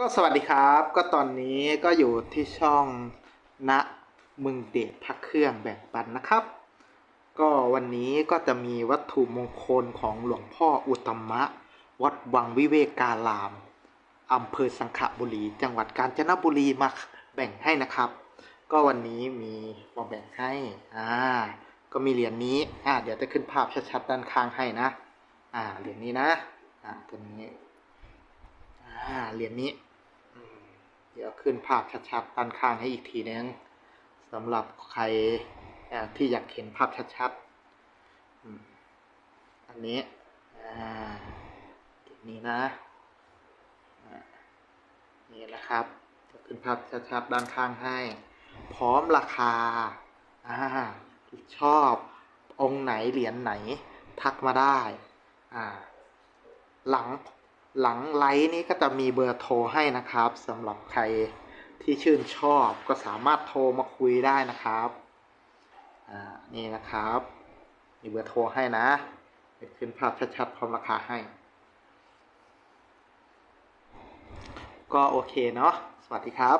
ก็สวัสดีครับ ก็ตอนนี้ก็อยู่ที่ช่องณมึงเดชพักเครื่องแบ่งปันนะครับ ก็วันนี้ก็จะมีวัตถุมงคลของหลวงพ่ออุตมะ วัดวังวิเวการามอำเภอสังขบุรี จังหวัดกาญจนบุรีมาแบ่งให้นะครับ ก็วันนี้มีมาแบ่งให้อ่าก็มีเหรียญนี้อ่าเดี๋ยวจะขึ้นภาพชัดๆด้านข้างให้นะอ่าเหรียญนี้นะอ่าตัวนี้อ่าเหรียญนี้ เดี๋ยวขึ้นภาพชัดๆด้านข้างให้อีกทีนึงสำหรับใครที่อยากเห็นภาพชัดๆอันนี้นี้นะนี่นะครับ จะขึ้นภาพชัดๆด้านข้างให้ พร้อมราคาอชอบองค์ไหนเหรียญไหนทักมาได้ หลัง หลังไลน์นี้ก็จะมีเบอร์โทรให้นะครับสำหรับใครที่ชื่นชอบก็สามารถโทรมาคุยได้นะครับอ่านี่นะครับ มีเบอร์โทรให้นะเดี๋ยวขึ้นภาพชัดๆพร้อมราคาให้ ก็โอเคเนาะสวัสดีครับ